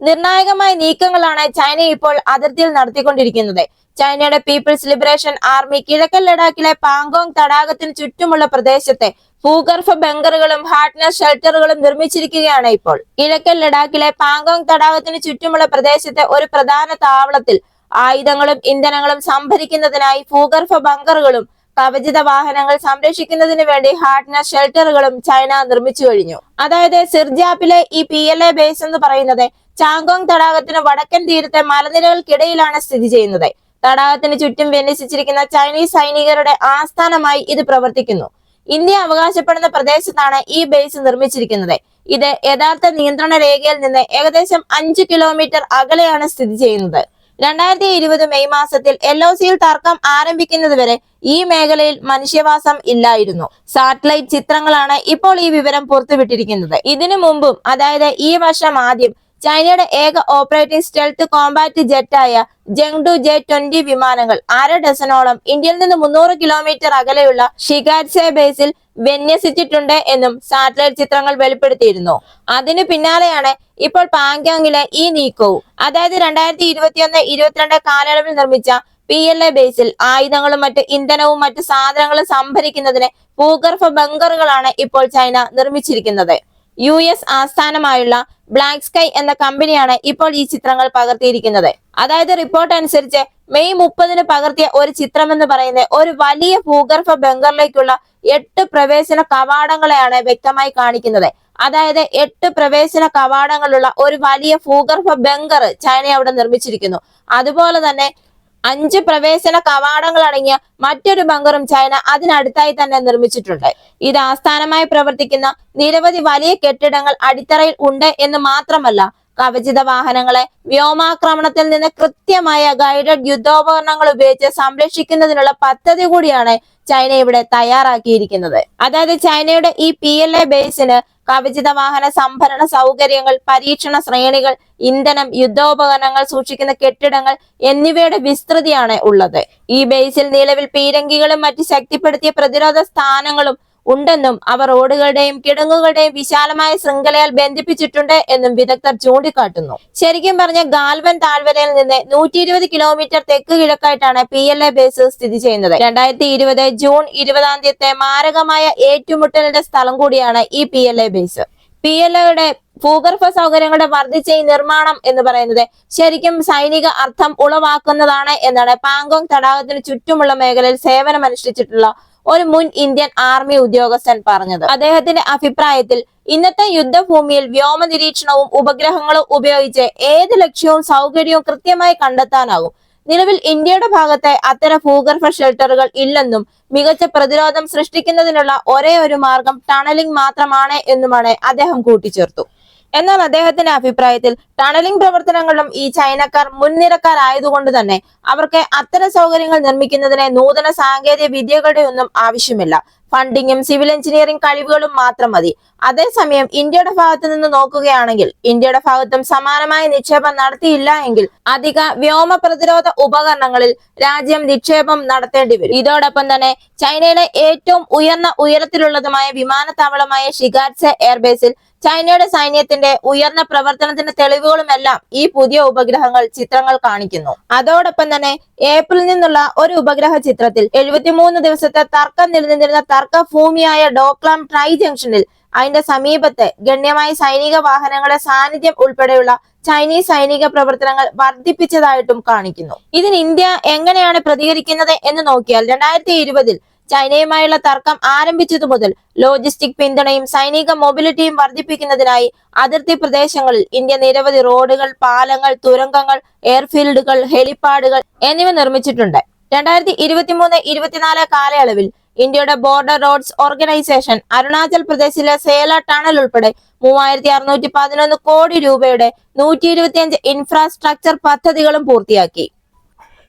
നിർണായകമായ നീക്കങ്ങളാണ് ചൈന ഇപ്പോൾ അതിർത്തിയിൽ നടത്തിക്കൊണ്ടിരിക്കുന്നത്. ചൈനയുടെ പീപ്പിൾസ് ലിബറേഷൻ ആർമി കിഴക്കൻ ലഡാക്കിലെ പാങ്കോങ് തടാകത്തിന് ചുറ്റുമുള്ള പ്രദേശത്തെ ഭൂഗർഭ ബങ്കറുകളും ഹാർട്ട്നർ ഷെൽട്ടറുകളും നിർമ്മിച്ചിരിക്കുകയാണ് ഇപ്പോൾ. കിഴക്കൻ ലഡാക്കിലെ പാങ്കോങ് തടാകത്തിന് ചുറ്റുമുള്ള പ്രദേശത്തെ ഒരു പ്രധാന താവളത്തിൽ ആയുധങ്ങളും ഇന്ധനങ്ങളും സംഭരിക്കുന്നതിനായി ഭൂഗർഭ ബങ്കറുകളും കവചിത വാഹനങ്ങൾ സംരക്ഷിക്കുന്നതിന് വേണ്ടി ഹാർട്ട്നസ് ഷെൽട്ടറുകളും ചൈന നിർമ്മിച്ചു കഴിഞ്ഞു. അതായത് സിർജാപ്പിലെ ഈ പി എൽ എ ബേസ് എന്ന് പറയുന്നത് ചാങ്കോങ് തടാകത്തിന് വടക്കൻ തീരത്തെ മലനിരകൾക്കിടയിലാണ് സ്ഥിതി ചെയ്യുന്നത്. തടാകത്തിന് ചുറ്റും വിന്യസിച്ചിരിക്കുന്ന ചൈനീസ് സൈനികരുടെ ആസ്ഥാനമായി ഇത് പ്രവർത്തിക്കുന്നു. ഇന്ത്യ അവകാശപ്പെടുന്ന പ്രദേശത്താണ് ഈ ബേസ് നിർമ്മിച്ചിരിക്കുന്നത്. ഇത് യഥാർത്ഥ നിയന്ത്രണ രേഖയിൽ നിന്ന് ഏകദേശം അഞ്ച് കിലോമീറ്റർ അകലെയാണ് സ്ഥിതി ചെയ്യുന്നത്. രണ്ടായിരത്തി ഇരുപത് മെയ് മാസത്തിൽ എൽ ഒ സിയിൽ തർക്കം ആരംഭിക്കുന്നതുവരെ ഈ മേഖലയിൽ മനുഷ്യവാസം ഇല്ലായിരുന്നു. സാറ്റലൈറ്റ് ചിത്രങ്ങളാണ് ഇപ്പോൾ ഈ വിവരം പുറത്തുവിട്ടിരിക്കുന്നത്. ഇതിനു മുമ്പും അതായത് ഈ വർഷം ആദ്യം ചൈനയുടെ ഏക ഓപ്പറേറ്റിംഗ് സ്റ്റെൽത്ത് കോമ്പാക്ട് ജെറ്റായ ജെങ്ഡു ജെ ട്വന്റി വിമാനങ്ങൾ അര ഡസനോളം ഇന്ത്യയിൽ നിന്ന് മുന്നൂറ് കിലോമീറ്റർ അകലെയുള്ള ഷിഗാറ്റ്സെ ബേസിൽ വിന്യസിച്ചിട്ടുണ്ട് എന്നും സാറ്റലൈറ്റ് ചിത്രങ്ങൾ വെളിപ്പെടുത്തിയിരുന്നു. അതിനു പിന്നാലെയാണ് ഇപ്പോൾ പാങ്യോങ്ങിലെ ഈ നീക്കവും. അതായത് രണ്ടായിരത്തി ഇരുപത്തിയൊന്ന് ഇരുപത്തിരണ്ട് കാലയളവിൽ നിർമ്മിച്ച പി എൽ എ ബേസിൽ ആയുധങ്ങളും മറ്റ് ഇന്ധനവും മറ്റ് സാധനങ്ങളും സംഭരിക്കുന്നതിന് ഭൂഗർഭ ബങ്കറുകളാണ് ഇപ്പോൾ ചൈന നിർമ്മിച്ചിരിക്കുന്നത്. യു എസ് ആസ്ഥാനമായുള്ള ബ്ലാക്ക് സ്കൈ എന്ന കമ്പനിയാണ് ഇപ്പോൾ ഈ ചിത്രങ്ങൾ പകർത്തിയിരിക്കുന്നത്. അതായത് റിപ്പോർട്ട് അനുസരിച്ച് മെയ് മുപ്പതിന് പകർത്തിയ ഒരു ചിത്രം എന്ന് പറയുന്നത് ഒരു വലിയ ഭൂഗർഭ ബങ്കറിലേക്കുള്ള എട്ട് പ്രവേശന കവാടങ്ങളെയാണ് വ്യക്തമായി കാണിക്കുന്നത്. അതായത് എട്ട് പ്രവേശന കവാടങ്ങളുള്ള ഒരു വലിയ ഭൂഗർഭ ബങ്കർ ചൈന അവിടെ നിർമ്മിച്ചിരിക്കുന്നു. അതുപോലെ തന്നെ അഞ്ച് പ്രവേശന കവാടങ്ങൾ അടങ്ങിയ മറ്റൊരു ബങ്കറും ചൈന അതിനടുത്തായി തന്നെ നിർമ്മിച്ചിട്ടുണ്ട്. ഇത് ആസ്ഥാനമായി പ്രവർത്തിക്കുന്ന നിരവധി വലിയ കെട്ടിടങ്ങൾ അടിത്തറയിൽ ഉണ്ട് എന്ന് മാത്രമല്ല കവചിത വാഹനങ്ങളെ വ്യോമാക്രമണത്തിൽ നിന്ന് കൃത്യമായ ഗൈഡഡ് യുദ്ധോപകരണങ്ങൾ ഉപയോഗിച്ച് സംരക്ഷിക്കുന്നതിനുള്ള പദ്ധതി കൂടിയാണ് ചൈന ഇവിടെ തയ്യാറാക്കിയിരിക്കുന്നത്. അതായത് ചൈനയുടെ ഈ പി എൽ എ ബേസിന് കവചിത വാഹന സംഭരണ സൗകര്യങ്ങൾ പരീക്ഷണ ശ്രേണികൾ ഇന്ധനം യുദ്ധോപകരണങ്ങൾ സൂക്ഷിക്കുന്ന കെട്ടിടങ്ങൾ എന്നിവയുടെ വിസ്തൃതിയാണ് ഉള്ളത്. ഈ ബേസിൽ നിലവിൽ പീരങ്കികളും മറ്റ് ശക്തിപ്പെടുത്തിയ പ്രതിരോധ സ്ഥാനങ്ങളും ഉണ്ടെന്നും അവ റോഡുകളുടെയും കിടങ്ങുകളുടെയും വിശാലമായ ശൃംഖലയാൽ ബന്ധിപ്പിച്ചിട്ടുണ്ട് എന്നും വിദഗ്ധർ ചൂണ്ടിക്കാട്ടുന്നു. ശരിക്കും പറഞ്ഞ ഗാൽവൻ താഴ്വരയിൽ നിന്ന് നൂറ്റി ഇരുപത് കിലോമീറ്റർ തെക്ക് കിഴക്കായിട്ടാണ് പി എൽ എ ബേസ് സ്ഥിതി ചെയ്യുന്നത്. രണ്ടായിരത്തി ഇരുപത് ജൂൺ ഇരുപതാം തീയതി മാരകമായ ഏറ്റുമുട്ടലിന്റെ സ്ഥലം കൂടിയാണ് ഈ P L A base. P L എയുടെ ഭൂഗർഭ സൗകര്യങ്ങളുടെ വർദ്ധിച്ച ഈ നിർമ്മാണം എന്ന് പറയുന്നത് ശരിക്കും സൈനിക അർത്ഥം ഉളവാക്കുന്നതാണ് എന്നാണ് പാങ്കോങ് തടാകത്തിന് ചുറ്റുമുള്ള മേഖലയിൽ സേവനമനുഷ്ഠിച്ചിട്ടുള്ള ഒരു മുൻ ഇന്ത്യൻ ആർമി ഉദ്യോഗസ്ഥൻ പറഞ്ഞത്. അദ്ദേഹത്തിന്റെ അഭിപ്രായത്തിൽ ഇന്നത്തെ യുദ്ധഭൂമിയിൽ വ്യോമ നിരീക്ഷണവും ഉപഗ്രഹങ്ങളും ഉപയോഗിച്ച് ഏത് ലക്ഷ്യവും സൗകര്യവും കൃത്യമായി കണ്ടെത്താനാകും. നിലവിൽ ഇന്ത്യയുടെ ഭാഗത്തെ അത്തരം ഭൂഗർഭ ഷെൽട്ടറുകൾ ഇല്ലെന്നും മികച്ച പ്രതിരോധം സൃഷ്ടിക്കുന്നതിനുള്ള ഒരേ ഒരു മാർഗം ടണലിംഗ് മാത്രമാണ് എന്നുമാണ് അദ്ദേഹം കൂട്ടിച്ചേർത്തു. എന്നാൽ അദ്ദേഹത്തിന്റെ അഭിപ്രായത്തിൽ ടണലിംഗ് പ്രവർത്തനങ്ങളിലും ഈ ചൈനക്കാർ മുൻനിരക്കാരായതുകൊണ്ട് തന്നെ അവർക്ക് അത്തരം സൗകര്യങ്ങൾ നിർമ്മിക്കുന്നതിന് നൂതന സാങ്കേതിക വിദ്യകളുടെ ഒന്നും ആവശ്യമില്ല. ഫണ്ടിങ്ങും സിവിൽ എഞ്ചിനീയറിംഗ് കഴിവുകളും മാത്രം മതി. അതേസമയം ഇന്ത്യയുടെ ഭാഗത്ത് നിന്ന് നോക്കുകയാണെങ്കിൽ ഇന്ത്യയുടെ ഭാഗത്തും സമാനമായ നിക്ഷേപം നടത്തിയില്ല എങ്കിൽ അധിക വ്യോമ പ്രതിരോധ ഉപകരണങ്ങളിൽ രാജ്യം നിക്ഷേപം നടത്തേണ്ടി വരും. ഇതോടൊപ്പം തന്നെ ചൈനയിലെ ഏറ്റവും ഉയർന്ന ഉയരത്തിലുള്ളതുമായ വിമാനത്താവളമായ ഷിഗാറ്റ്സെ എയർബേസിൽ ചൈനയുടെ സൈന്യത്തിന്റെ ഉയർന്ന പ്രവർത്തനത്തിന്റെ തെളിവുകളുമെല്ലാം ഈ പുതിയ ഉപഗ്രഹങ്ങൾ ചിത്രങ്ങൾ കാണിക്കുന്നു. അതോടൊപ്പം തന്നെ ഏപ്രിൽ നിന്നുള്ള ഒരു ഉപഗ്രഹ ചിത്രത്തിൽ എഴുപത്തിമൂന്ന് ദിവസത്തെ തർക്കം നിലനിന്നിരുന്ന തർക്ക ഭൂമിയായ ഡോക്ലാം ട്രൈ ജംഗ്ഷനിൽ അതിന്റെ സമീപത്തെ ഗണ്യമായ സൈനിക വാഹനങ്ങളുടെ സാന്നിധ്യം ഉൾപ്പെടെയുള്ള ചൈനീസ് സൈനിക പ്രവർത്തനങ്ങൾ വർദ്ധിപ്പിച്ചതായിട്ടും കാണിക്കുന്നു. ഇതിന് ഇന്ത്യ എങ്ങനെയാണ് പ്രതികരിക്കുന്നത് എന്ന് നോക്കിയാൽ രണ്ടായിരത്തി ഇരുപതിൽ ചൈനയുമായുള്ള തർക്കം ആരംഭിച്ചതു മുതൽ ലോജിസ്റ്റിക് പിന്തുണയും സൈനിക മൊബിലിറ്റിയും വർദ്ധിപ്പിക്കുന്നതിനായി അതിർത്തി പ്രദേശങ്ങളിൽ ഇന്ത്യ നിരവധി റോഡുകൾ പാലങ്ങൾ തുരങ്കങ്ങൾ എയർഫീൽഡുകൾ ഹെലിപ്പാഡുകൾ എന്നിവ നിർമ്മിച്ചിട്ടുണ്ട്. രണ്ടായിരത്തി ഇരുപത്തിമൂന്ന് ഇരുപത്തിനാല് കാലയളവിൽ ഇന്ത്യയുടെ ബോർഡർ റോഡ്സ് ഓർഗനൈസേഷൻ അരുണാചൽ പ്രദേശിലെ സേല ടണൽ ഉൾപ്പെടെ മൂവായിരത്തി അറുന്നൂറ്റി പതിനൊന്ന് കോടി രൂപയുടെ നൂറ്റി ഇരുപത്തിയഞ്ച് ഇൻഫ്രാസ്ട്രക്ചർ പദ്ധതികളും പൂർത്തിയാക്കി.